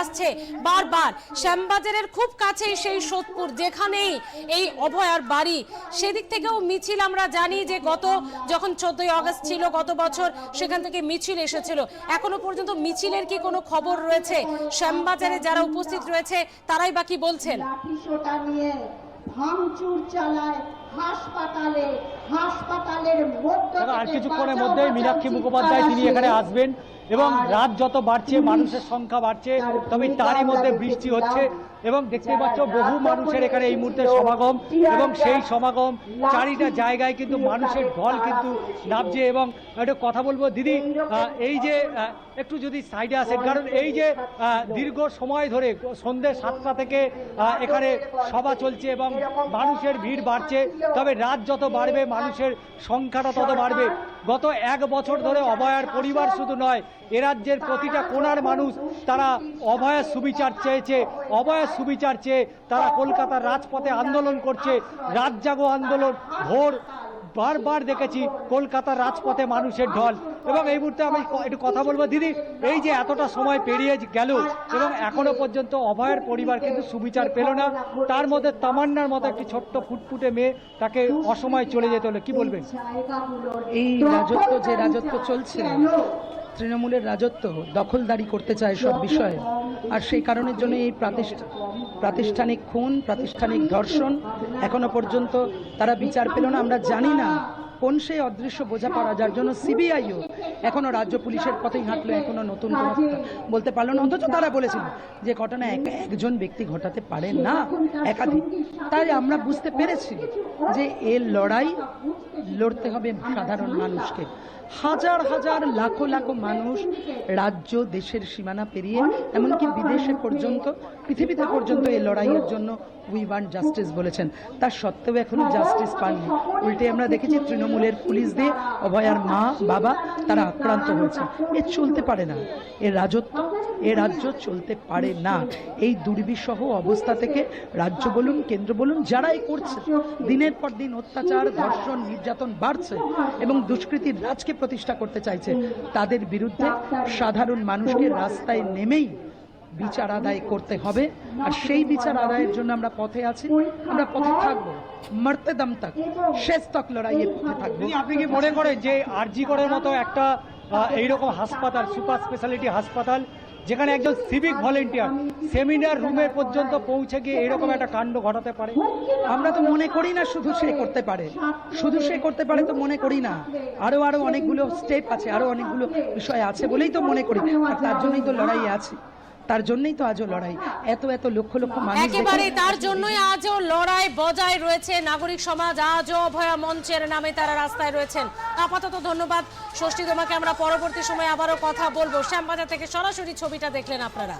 আসছে। বারবার শ্যামবাজারের খুব কাছেই সেই সোদপুর, যেখানেই এই অভয়ার বাড়ি। সেদিক থেকেও মিছিল আমরা জানি যে গত যখন চোদ্দই আগস্ট ছিল, গত বছর সেখান থেকে মিছিল এসেছিল। এখনও পর্যন্ত মিছিলের কি কোনো খবর রয়েছে? শ্যামবাজারে যারা উপস্থিত রয়েছে, তারাই বা কি বলছেন? ভাঙচুর চালায় হাসপাতালে হাসপাতালের আর কিছুক্ষণের মধ্যেই মীনাক্ষী মুখোপাধ্যায় তিনি এখানে আসবেন এবং রাত যত বাড়ছে মানুষের সংখ্যা বাড়ছে তবে তারই মধ্যে বৃষ্টি হচ্ছে এবং দেখতে পাচ্ছ বহু মানুষের এখানে এই মুহূর্তে সমাগম এবং সেই সমাগম চারিটা জায়গায় কিন্তু মানুষের ঢল কিন্তু নামছে এবং একটু কথা বলব দিদি এই যে একটু যদি সাইডে আসেন কারণ এই যে দীর্ঘ সময় ধরে সন্ধ্যে সাতটা থেকে এখানে সভা চলছে এবং মানুষের ভিড় বাড়ছে। তবে রাত যত বাড়বে, মানুষের সংখ্যাটা তত বাড়বে। গত এক বছর ধরে অভয়ার পরিবার শুধু নয়, এ রাজ্যের প্রতিটা কোনার মানুষ তারা অভয়ার সুবিচার চেয়েছে অভয়ার সুবিচার চেয়ে তারা কলকাতার রাজপথে আন্দোলন করছে, রাত জাগো আন্দোলন, ভোর বারবার দেখেছি কলকাতার রাজপথে মানুষের ঢল। এবং এই মুহূর্তে আমি একটু কথা বলব, দিদি, এই যে এতটা সময় পেরিয়ে গেল, এবং এখনও পর্যন্ত অভয়ের পরিবার কিন্তু সুবিচার পেল না, তার মধ্যে তামান্নার মতো একটি ছোট্ট ফুটফুটে মেয়ে তাকে অসময় চলে যেতে হলো, কি বলবেন? এই রাজত্ব যে রাজত্ব চলছে তৃণমূলের রাজত্ব দখলদারি করতে চায় সব বিষয়ে। আর সেই কারণের জন্য এই প্রাতিষ্ঠা- প্রাতিষ্ঠানিক খুন, প্রাতিষ্ঠানিক ধর্ষণ এখনও পর্যন্ত তারা বিচার পেল না। আমরা জানি না কোন সেই অদৃশ্য বোঝাপড়া যার জন্য সিবিআইও এখনও রাজ্য পুলিশের পথেই হাঁটলো, এখনও নতুন বলতে পারল না। অথচ তারা বলেছিল যে ঘটনা এক, একজন ব্যক্তি ঘটাতে পারে না, একাধিক। তাই আমরা বুঝতে পেরেছি যে এর লড়াই লড়তে হবে সাধারণ মানুষকে। হাজার হাজার লাখো লাখো মানুষ রাজ্য, দেশের সীমানা পেরিয়ে, এমনকি বিদেশে পর্যন্ত, পৃথিবীতে পর্যন্ত এই লড়াইয়ের জন্য উই ওয়ান্ট জাস্টিস বলেছেন। তার সত্ত্বেও এখনও জাস্টিস পাননি। উল্টে আমরা দেখেছি তৃণমূলের পুলিশ দিয়ে অভয়ার মা, বাবা, তারা আক্রান্ত হয়েছে। এ চলতে পারে না। এ রাজত্ব এ রাজ্য চলতে পারে না। এই দুর্বিষহ অবস্থা থেকে রাজ্য বলুন, কেন্দ্র বলুন, যারাই করছে, দিনের পর দিন অত্যাচার, ধর্ষণ, নির্যাতন বাড়ছে এবং দুষ্কৃতির রাজকে প্রতিষ্ঠা করতে চাইছে, তাদের বিরুদ্ধে সাধারণ মানুষকে রাস্তায় নেমেই বিচার আদায় করতে হবে। আর সেই বিচার আদায়ের জন্য আমরা পথে আছি, আমরা পথে থাকব, মরতে দম তক, শেষ তক লড়াইয়ের পথে থাকব। আপনি কি মনে করেন যে আরজি করার মতো একটা এইরকম হাসপাতাল, সুপার স্পেশালিটি হাসপাতাল যেখানে একজন সিভিক ভলেন্টিয়ার সেমিনার রুমে পর্যন্ত পৌঁছে গিয়ে এরকম একটা কাণ্ড ঘটাতে পারে। আমরা তো মনে করি না শুধু সে করতে পারে। শুধু সে করতে পারে তো মনে করি না। আরও আরও অনেকগুলো স্টেপ আছে, আরও অনেকগুলো বিষয় আছে বলেই তো মনে করি। আর তার জন্যই তো লড়াই আছে। তার জন্যই তো আজও লড়াই। এত এত লক্ষ লক্ষ মানুষ। একেবারে তার জন্যই আজও লড়াই বজায় রয়েছে। নাগরিক সমাজ আজও অভয়া মঞ্চের নামে তারা রাস্তায় রয়েছেন। আপাতত ধন্যবাদ। ষষ্ঠী, তোমাকে আমরা পরবর্তী সময়ে আবারও কথা বলব। শ্যামবাজার থেকে সরাসরি ছবিটা দেখলেন আপনারা।